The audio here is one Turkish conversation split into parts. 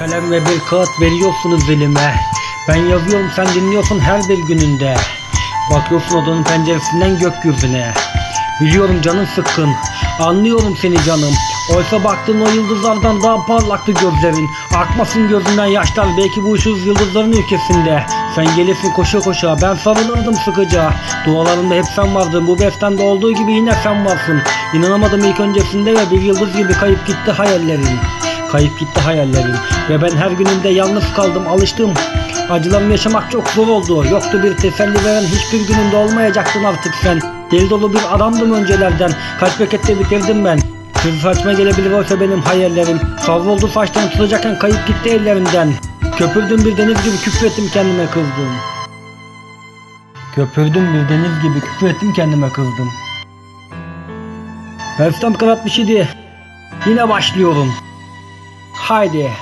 Kalem ve bir kağıt veriyorsunuz elime. Ben yazıyorum sen dinliyorsun her bir gününde. Bakıyorsun odanın penceresinden gökyüzüne. Biliyorum canın sıkkın. Anlıyorum seni canım. Oysa baktığın o yıldızlardan daha parlaktı gözlerin. Akmasın gözünden yaşlar belki bu ışız yıldızların ülkesinde. Sen gelirsin koşa koşa ben sarılırdım sıkıca. Dualarımda hep sen vardın bu bestende olduğu gibi yine sen varsın. İnanamadım ilk öncesinde ve bir yıldız gibi kayıp gitti hayallerin. Kayıp gitti hayallerim. Ve ben her günümde yalnız kaldım alıştım. Acılarımı yaşamak çok zor oldu. Yoktu bir teselli veren hiçbir günümde olmayacaktın artık sen. Deli dolu bir adamdım öncelerden. Kaç pakette bitirdim ben. Kız saçma gelebilir oysa benim hayallerim. Savruldu saçtan tutacakken kayıp gitti ellerimden Köpürdüm bir deniz gibi küfrettim kendime kızdım. Köpürdüm bir deniz gibi küfrettim kendime kızdım. Versem kanatmış idi Yine başlıyorum Haydi.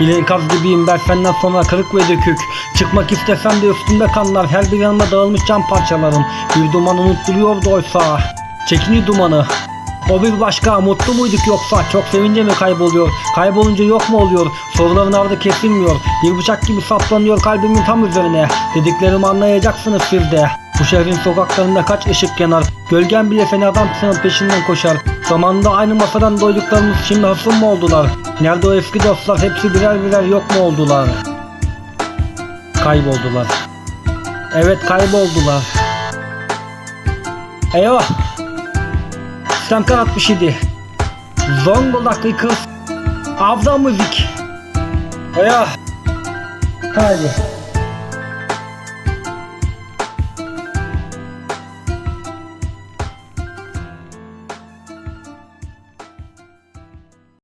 Bileğin kaz gibiyim ben senden sonra kırık ve dökük. Çıkmak istesem de üstümde kanlar Her bir yanıma dağılmış cam parçalarım. Bir duman unutturuyordu oysa. Çekini dumanı. O bir başka mutlu muyduk yoksa? Çok sevince mi kayboluyor? Kaybolunca yok mu oluyor? Soruların ardı kesilmiyor. Bir bıçak gibi saplanıyor kalbimin tam üzerine. Dediklerimi anlayacaksınız siz de. Bu şehrin sokaklarında kaç ışık yanar? Gölgen bile seni adam peşinden koşar Zamanında aynı masadan doyduklarımız şimdi hasım mı oldular? Nerede o eski dostlar? Hepsi birer birer yok mu oldular? Kayboldular. Evet kayboldular. Eyvah! Atmış idi. Zonguldaklı kız Avda müzik. Eyvah! Hadi